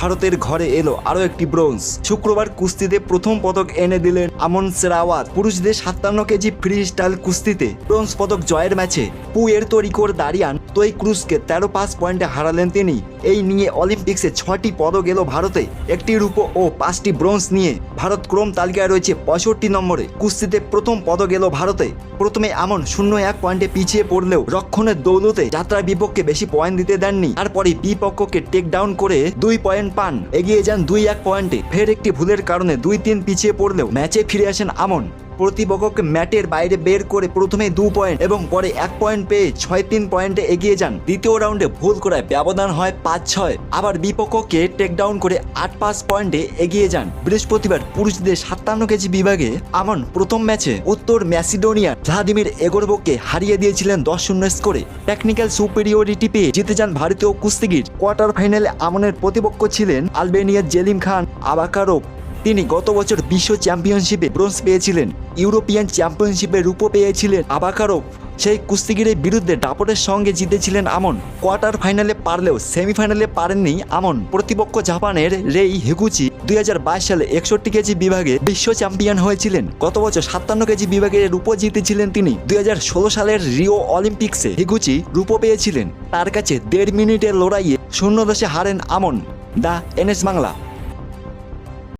ভারতের ঘরে এলো আরও একটি ব্রোঞ্জ। শুক্রবার কুস্তিতে প্রথম পদক এনে দিলেন আমন সেরাওয়াত। পুরুষদের সাতান্ন কেজি ফ্রি স্টাইল কুস্তিতে ব্রোঞ্জ পদক জয়ের ম্যাচে পুয়ের তরিকোর দাঁড়িয়ান তোই ক্রুজকে তেরো পাঁচ পয়েন্টে হারালেন তিনি। এই নিয়ে অলিম্পিক্সে ছটি পদক এলো ভারতে। একটি রূপ ও পাঁচটি ব্রোঞ্জ নিয়ে ভারত ক্রম তালিকায় রয়েছে পঁয়ষট্টি নম্বরে। কুস্তিতে প্রথম পদক এলো ভারতে। প্রথমে আমন শূন্য এক পয়েন্টে পিছিয়ে পড়লেও রক্ষণের দৌলতে যাত্রার বিপক্ষে বেশি পয়েন্ট দিতে দেননি। তারপরে বিপক্ষকে টেক ডাউন করে দুই পয়েন্ট পান। এগিয়ে যান দুই এক পয়েন্টে। ফের একটি ভুলের কারণে দুই তিন পিছিয়ে পড়লেও ম্যাচে ফিরে আসেন আমন। প্রতিপক্ষকে ম্যাটের বাইরে বের করে প্রথমে দু পয়েন্ট এবং পরে এক পয়েন্ট পেয়ে ছয় তিন পয়েন্টে এগিয়ে যান। দ্বিতীয় রাউন্ডে ভুল করায় ব্যবধান হয় পাঁচ ছয়। আবার বিপক্ষকে টেক ডাউন করে আট পাঁচ পয়েন্টে এগিয়ে যান। বৃহস্পতিবার পুরুষদের সাতান্ন কেজি বিভাগে আমন প্রথম ম্যাচে উত্তর ম্যাসিডোনিয়া ভ্লাদিমির এগোরবোকে হারিয়ে দিয়েছিলেন দশ শূন্য স্কোরে টেকনিক্যাল সুপেরিয়রিটি পেয়ে জিতে যান ভারতীয় কুস্তিগির। কোয়ার্টার ফাইনালে আমনের প্রতিপক্ষ ছিলেন আলবেনিয়ার জেলিম খান, আবাকারোভ তিনি গত বছর বিশ্ব চ্যাম্পিয়নশিপে ব্রোঞ্জ পেয়েছিলেন, ইউরোপিয়ান চ্যাম্পিয়নশিপে রূপো পেয়েছিলেন আবাকারোভ। সেই কুস্তিগিরের বিরুদ্ধে দাপটের সঙ্গে জিতেছিলেন আমন। কোয়ার্টার ফাইনালে পারলেও সেমিফাইনালে পারেননি আমন। প্রতিপক্ষ জাপানের রেই হেগুচি দুই হাজার বাইশ সালে একষট্টি কেজি বিভাগে বিশ্ব চ্যাম্পিয়ন হয়েছিলেন। গত বছর সাতান্ন কেজি বিভাগে রূপো জিতেছিলেন তিনি। দুই হাজার ষোলো সালের রিও অলিম্পিক্সে হেগুচি রূপো পেয়েছিলেন। তার কাছে দেড় মিনিটের লড়াইয়ে শূন্য দশে হারেন আমন। The NS Bangla.